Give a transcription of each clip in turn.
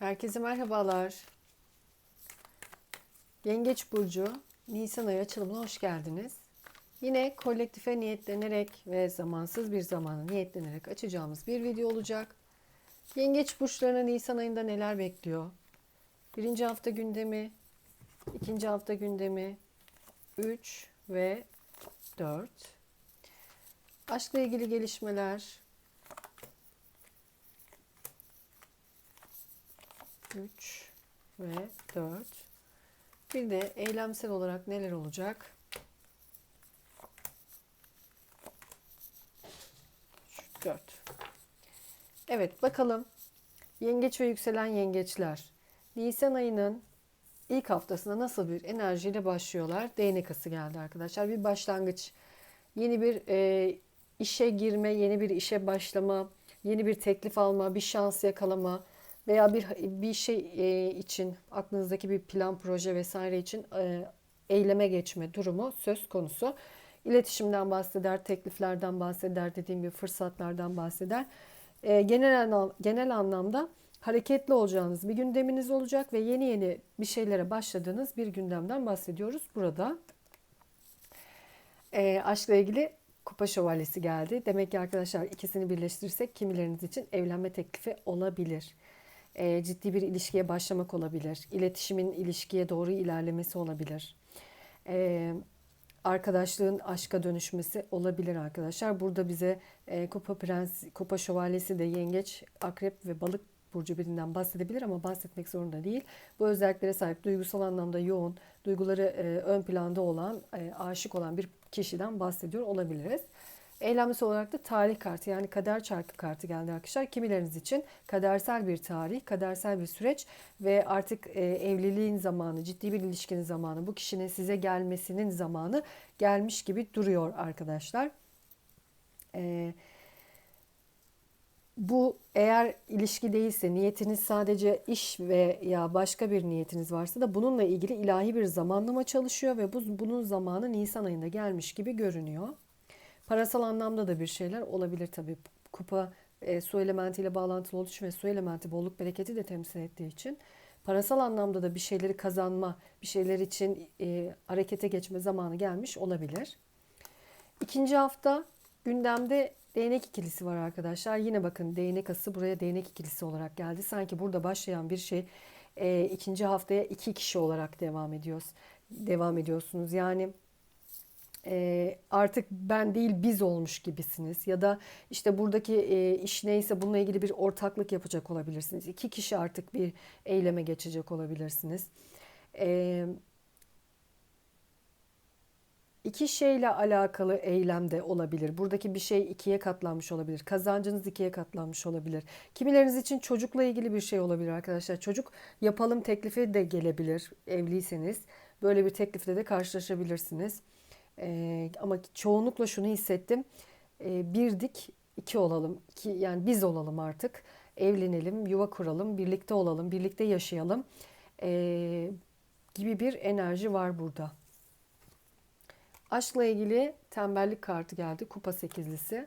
Herkese merhabalar. Yengeç Burcu, Nisan ayı açılımına hoş geldiniz. Yine kolektife niyetlenerek ve zamansız bir zamana niyetlenerek açacağımız bir video olacak. Yengeç burçlarına Nisan ayında neler bekliyor? Birinci hafta gündemi, ikinci hafta gündemi, 3 ve 4. Aşkla ilgili gelişmeler, 3 ve 4. Bir de eylemsel olarak neler olacak? 4. Evet bakalım. Yengeç ve yükselen yengeçler. Nisan ayının ilk haftasında nasıl bir enerjiyle başlıyorlar? Değnek geldi arkadaşlar. Bir başlangıç. Yeni bir e, işe girme, yeni bir işe başlama, yeni bir teklif alma, bir şans yakalama veya bir bir şey e, için aklınızdaki bir plan, proje vesaire için e, eyleme geçme durumu söz konusu. İletişimden bahseder, tekliflerden bahseder, dediğim gibi fırsatlardan bahseder. E, genel genel anlamda hareketli olacağınız bir gündeminiz olacak ve yeni yeni bir şeylere başladığınız bir gündemden bahsediyoruz burada. E, aşkla ilgili kupa şövalyesi geldi. Demek ki arkadaşlar ikisini birleştirirsek kimileriniz için evlenme teklifi olabilir. E, ciddi bir ilişkiye başlamak olabilir. İletişimin ilişkiye doğru ilerlemesi olabilir. E, arkadaşlığın aşka dönüşmesi olabilir arkadaşlar. Burada bize e, kupa prens, kupa şövalyesi de yengeç, akrep ve balık burcu birinden bahsedebilir ama bahsetmek zorunda değil. Bu özelliklere sahip duygusal anlamda yoğun, duyguları e, ön planda olan, e, aşık olan bir kişiden bahsediyor olabiliriz. Eylemsel olarak da tarih kartı yani kader çarkı kartı geldi arkadaşlar. Kimileriniz için kadersel bir tarih, kadersel bir süreç ve artık e, evliliğin zamanı, ciddi bir ilişkinin zamanı, bu kişinin size gelmesinin zamanı gelmiş gibi duruyor arkadaşlar. E, bu eğer ilişki değilse, niyetiniz sadece iş ve ya başka bir niyetiniz varsa da bununla ilgili ilahi bir zamanlama çalışıyor ve bu bunun zamanı Nisan ayında gelmiş gibi görünüyor. Parasal anlamda da bir şeyler olabilir tabii. Kupa e, su elementiyle bağlantılı olduğu için ve su elementi bolluk bereketi de temsil ettiği için parasal anlamda da bir şeyleri kazanma, bir şeyler için e, harekete geçme zamanı gelmiş olabilir. İkinci hafta gündemde değnek ikilisi var arkadaşlar. Yine bakın değnek ası buraya değnek ikilisi olarak geldi. Sanki burada başlayan bir şey e, ikinci haftaya iki kişi olarak devam ediyoruz. Devam ediyorsunuz. Yani e, artık ben değil biz olmuş gibisiniz ya da işte buradaki e, iş neyse bununla ilgili bir ortaklık yapacak olabilirsiniz. İki kişi artık bir eyleme geçecek olabilirsiniz. E, iki şeyle alakalı eylem de olabilir. Buradaki bir şey ikiye katlanmış olabilir. Kazancınız ikiye katlanmış olabilir. Kimileriniz için çocukla ilgili bir şey olabilir arkadaşlar. Çocuk yapalım teklifi de gelebilir evliyseniz. Böyle bir teklifle de karşılaşabilirsiniz. Ee, ama çoğunlukla şunu hissettim. Ee, birdik, iki olalım. İki, yani biz olalım artık. Evlenelim, yuva kuralım, birlikte olalım, birlikte yaşayalım. Ee, gibi bir enerji var burada. Aşkla ilgili tembellik kartı geldi. Kupa sekizlisi.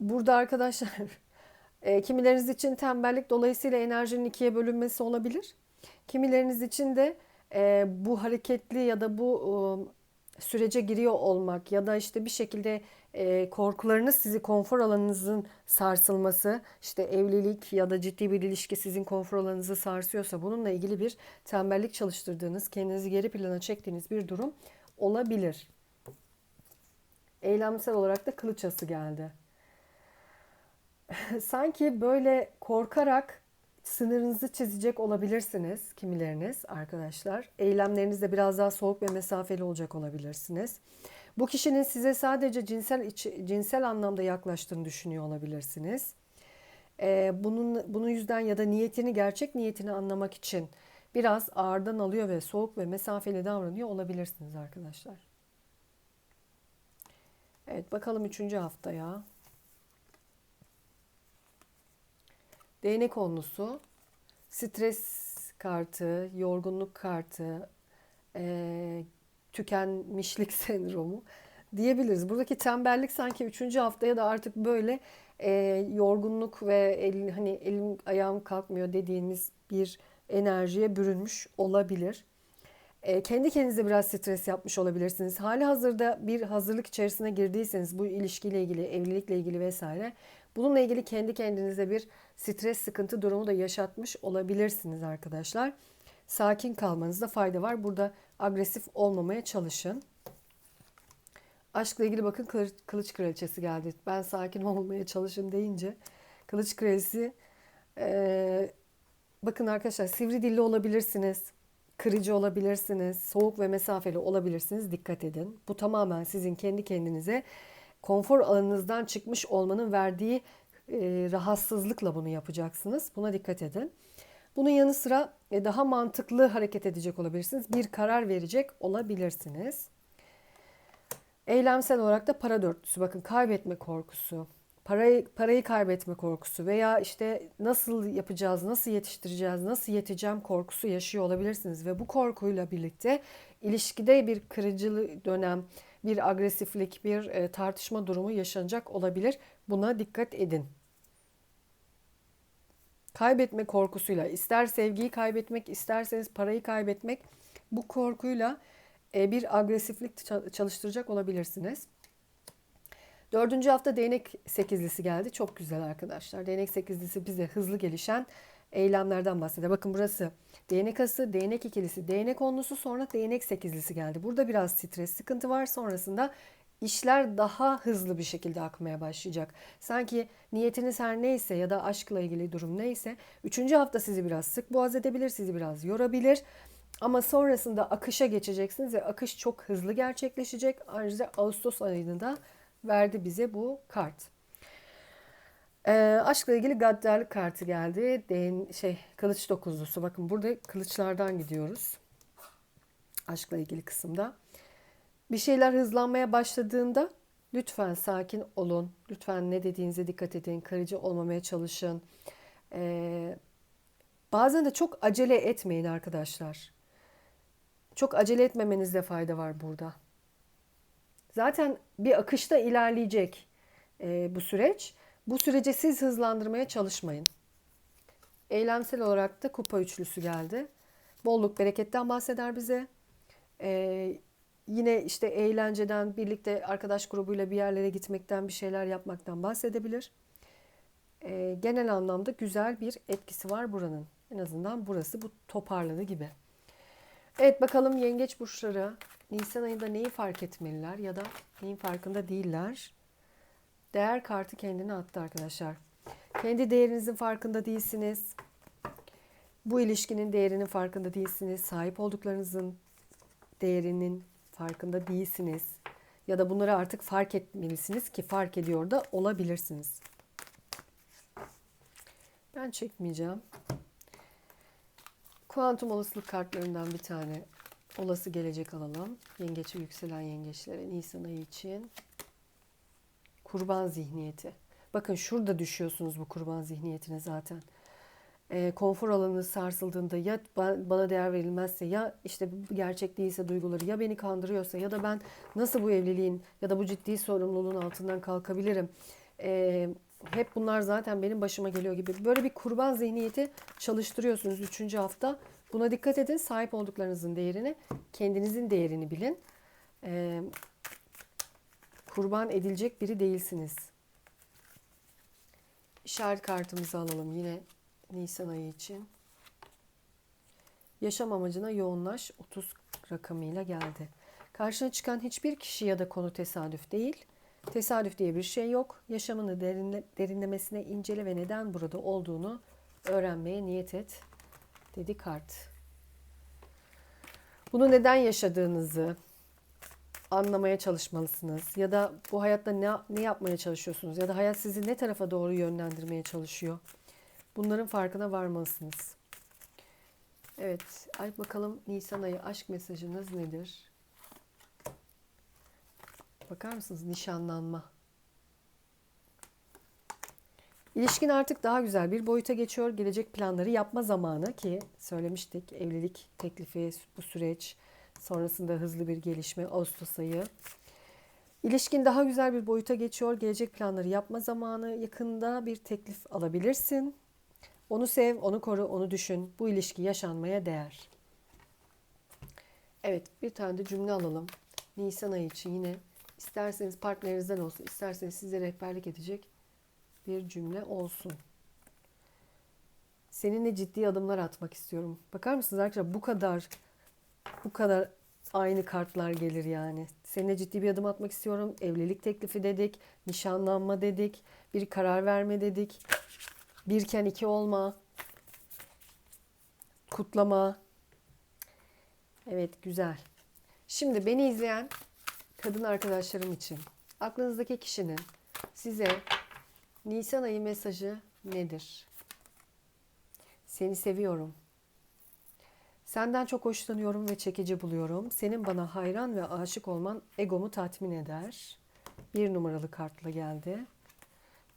Burada arkadaşlar e, kimileriniz için tembellik dolayısıyla enerjinin ikiye bölünmesi olabilir. Kimileriniz için de e, bu hareketli ya da bu e, sürece giriyor olmak ya da işte bir şekilde e, korkularınız sizi konfor alanınızın sarsılması, işte evlilik ya da ciddi bir ilişki sizin konfor alanınızı sarsıyorsa bununla ilgili bir tembellik çalıştırdığınız, kendinizi geri plana çektiğiniz bir durum olabilir. Eylemsel olarak da kılıç ası geldi. Sanki böyle korkarak sınırınızı çizecek olabilirsiniz kimileriniz arkadaşlar. Eylemlerinizde biraz daha soğuk ve mesafeli olacak olabilirsiniz. Bu kişinin size sadece cinsel cinsel anlamda yaklaştığını düşünüyor olabilirsiniz. Ee, bunun bunun yüzden ya da niyetini gerçek niyetini anlamak için biraz ağırdan alıyor ve soğuk ve mesafeli davranıyor olabilirsiniz arkadaşlar. Evet bakalım üçüncü haftaya. Değnek onlusu, stres kartı, yorgunluk kartı, e, tükenmişlik sendromu diyebiliriz. Buradaki tembellik sanki üçüncü haftaya da artık böyle e, yorgunluk ve elin, hani elim ayağım kalkmıyor dediğimiz bir enerjiye bürünmüş olabilir. E, kendi kendinize biraz stres yapmış olabilirsiniz. Hali hazırda bir hazırlık içerisine girdiyseniz bu ilişkiyle ilgili, evlilikle ilgili vesaire bununla ilgili kendi kendinize bir stres sıkıntı durumu da yaşatmış olabilirsiniz arkadaşlar. Sakin kalmanızda fayda var. Burada agresif olmamaya çalışın. Aşkla ilgili bakın kılıç, kraliçesi geldi. Ben sakin olmaya çalışın deyince kılıç kraliçesi e, bakın arkadaşlar sivri dilli olabilirsiniz. Kırıcı olabilirsiniz. Soğuk ve mesafeli olabilirsiniz. Dikkat edin. Bu tamamen sizin kendi kendinize konfor alanınızdan çıkmış olmanın verdiği e, rahatsızlıkla bunu yapacaksınız. Buna dikkat edin. Bunun yanı sıra e, daha mantıklı hareket edecek olabilirsiniz. Bir karar verecek olabilirsiniz. Eylemsel olarak da para dörtlüsü. Bakın kaybetme korkusu, parayı parayı kaybetme korkusu veya işte nasıl yapacağız, nasıl yetiştireceğiz, nasıl yeteceğim korkusu yaşıyor olabilirsiniz ve bu korkuyla birlikte ilişkide bir kırıcı dönem, bir agresiflik, bir e, tartışma durumu yaşanacak olabilir. Buna dikkat edin. Kaybetme korkusuyla ister sevgiyi kaybetmek, isterseniz parayı kaybetmek bu korkuyla e, bir agresiflik çalıştıracak olabilirsiniz. Dördüncü hafta değnek sekizlisi geldi. Çok güzel arkadaşlar. Değnek sekizlisi bize hızlı gelişen eylemlerden bahsediyor. Bakın burası değnek ası, değnek ikilisi, değnek onlusu sonra değnek sekizlisi geldi. Burada biraz stres, sıkıntı var. Sonrasında işler daha hızlı bir şekilde akmaya başlayacak. Sanki niyetiniz her neyse ya da aşkla ilgili durum neyse. Üçüncü hafta sizi biraz sık boğaz edebilir, sizi biraz yorabilir. Ama sonrasında akışa geçeceksiniz ve akış çok hızlı gerçekleşecek. Ayrıca Ağustos ayında verdi bize bu kart. E, aşkla ilgili gaddarlık kartı geldi. Den, şey kılıç dokuzlusu. Bakın burada kılıçlardan gidiyoruz. Aşkla ilgili kısımda. Bir şeyler hızlanmaya başladığında lütfen sakin olun. Lütfen ne dediğinize dikkat edin. Kırıcı olmamaya çalışın. Ee, bazen de çok acele etmeyin arkadaşlar. Çok acele etmemenizde fayda var burada. Zaten bir akışta ilerleyecek e, bu süreç. Bu süreci siz hızlandırmaya çalışmayın. Eylemsel olarak da kupa üçlüsü geldi. Bolluk bereketten bahseder bize. Ee, yine işte eğlenceden, birlikte arkadaş grubuyla bir yerlere gitmekten, bir şeyler yapmaktan bahsedebilir. Ee, genel anlamda güzel bir etkisi var buranın. En azından burası bu toparladı gibi. Evet bakalım yengeç burçları Nisan ayında neyi fark etmeliler ya da neyin farkında değiller. Değer kartı kendine attı arkadaşlar. Kendi değerinizin farkında değilsiniz. Bu ilişkinin değerinin farkında değilsiniz. Sahip olduklarınızın değerinin farkında değilsiniz. Ya da bunları artık fark etmelisiniz ki fark ediyor da olabilirsiniz. Ben çekmeyeceğim. Kuantum olasılık kartlarından bir tane olası gelecek alalım. Yengeçe yükselen yengeçlere Nisan ayı için. Kurban zihniyeti. Bakın şurada düşüyorsunuz bu kurban zihniyetine zaten. E, konfor alanı sarsıldığında ya bana değer verilmezse ya işte gerçek değilse duyguları ya beni kandırıyorsa ya da ben nasıl bu evliliğin ya da bu ciddi sorumluluğun altından kalkabilirim. E, hep bunlar zaten benim başıma geliyor gibi. Böyle bir kurban zihniyeti çalıştırıyorsunuz 3. hafta. Buna dikkat edin. Sahip olduklarınızın değerini, kendinizin değerini bilin. Ee, kurban edilecek biri değilsiniz. İşaret kartımızı alalım yine Nisan ayı için. Yaşam amacına yoğunlaş 30 rakamıyla geldi. Karşına çıkan hiçbir kişi ya da konu tesadüf değil. Tesadüf diye bir şey yok. Yaşamını derinle, derinlemesine incele ve neden burada olduğunu öğrenmeye niyet et dedi kart. Bunu neden yaşadığınızı anlamaya çalışmalısınız. Ya da bu hayatta ne, ne yapmaya çalışıyorsunuz? Ya da hayat sizi ne tarafa doğru yönlendirmeye çalışıyor? Bunların farkına varmalısınız. Evet, ay bakalım Nisan ayı aşk mesajınız nedir? Bakar mısınız? Nişanlanma. İlişkin artık daha güzel bir boyuta geçiyor. Gelecek planları yapma zamanı ki söylemiştik evlilik teklifi bu süreç sonrasında hızlı bir gelişme Ağustos ayı. İlişkin daha güzel bir boyuta geçiyor. Gelecek planları yapma zamanı. Yakında bir teklif alabilirsin. Onu sev, onu koru, onu düşün. Bu ilişki yaşanmaya değer. Evet, bir tane de cümle alalım. Nisan ayı için yine isterseniz partnerinizden olsun, isterseniz size rehberlik edecek bir cümle olsun. Seninle ciddi adımlar atmak istiyorum. Bakar mısınız arkadaşlar bu kadar bu kadar aynı kartlar gelir yani. Seninle ciddi bir adım atmak istiyorum. Evlilik teklifi dedik, nişanlanma dedik, bir karar verme dedik. Birken iki olma, kutlama. Evet güzel. Şimdi beni izleyen kadın arkadaşlarım için aklınızdaki kişinin size Nisan ayı mesajı nedir? Seni seviyorum. Senden çok hoşlanıyorum ve çekici buluyorum. Senin bana hayran ve aşık olman egomu tatmin eder. Bir numaralı kartla geldi.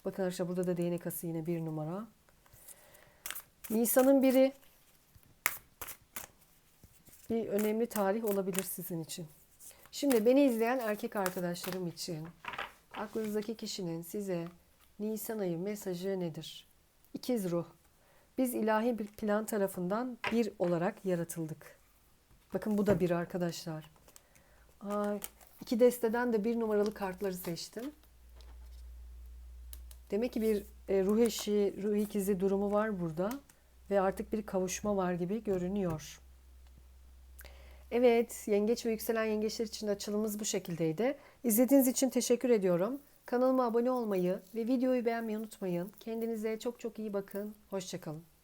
Bakın arkadaşlar burada da değnek ası yine bir numara. Nisan'ın biri bir önemli tarih olabilir sizin için. Şimdi beni izleyen erkek arkadaşlarım için aklınızdaki kişinin size Nisan ayı mesajı nedir? İkiz ruh. Biz ilahi bir plan tarafından bir olarak yaratıldık. Bakın bu da bir arkadaşlar. Ay, iki desteden de bir numaralı kartları seçtim. Demek ki bir e, ruh eşi, ruh ikizi durumu var burada. Ve artık bir kavuşma var gibi görünüyor. Evet, yengeç ve yükselen yengeçler için de açılımımız bu şekildeydi. İzlediğiniz için teşekkür ediyorum. Kanalıma abone olmayı ve videoyu beğenmeyi unutmayın. Kendinize çok çok iyi bakın. Hoşçakalın.